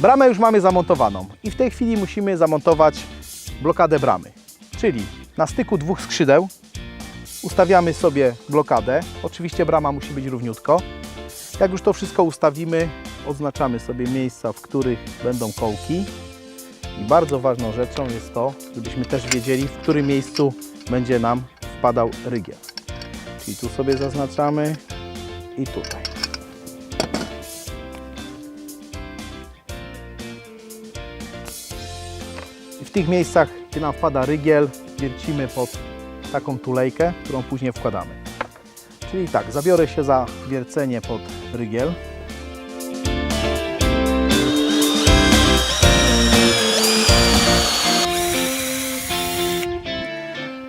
Bramę już mamy zamontowaną i w tej chwili musimy zamontować blokadę bramy. Czyli na styku dwóch skrzydeł ustawiamy sobie blokadę. Oczywiście brama musi być równiutko. Jak już to wszystko ustawimy, oznaczamy sobie miejsca, w których będą kołki. I bardzo ważną rzeczą jest to, żebyśmy też wiedzieli, w którym miejscu będzie nam wpadał rygiel. Czyli tu sobie zaznaczamy i tutaj. Tych miejscach, gdzie nam wpada rygiel, wiercimy pod taką tulejkę, którą później wkładamy. Czyli tak, zabiorę się za wiercenie pod rygiel.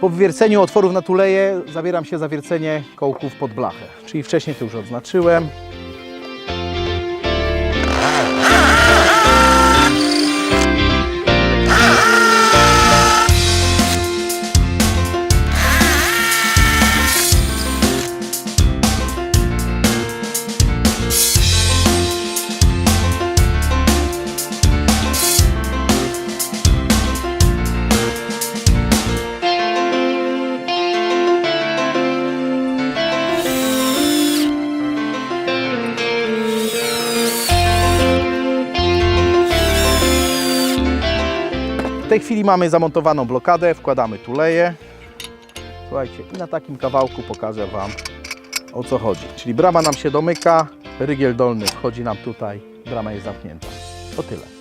Po wywierceniu otworów na tuleje zabieram się za wiercenie kołków pod blachę. Czyli wcześniej to już odznaczyłem. W tej chwili mamy zamontowaną blokadę, wkładamy tuleje. Słuchajcie, i na takim kawałku pokażę Wam o co chodzi. Czyli brama nam się domyka, rygiel dolny wchodzi nam tutaj, brama jest zamknięta. O tyle.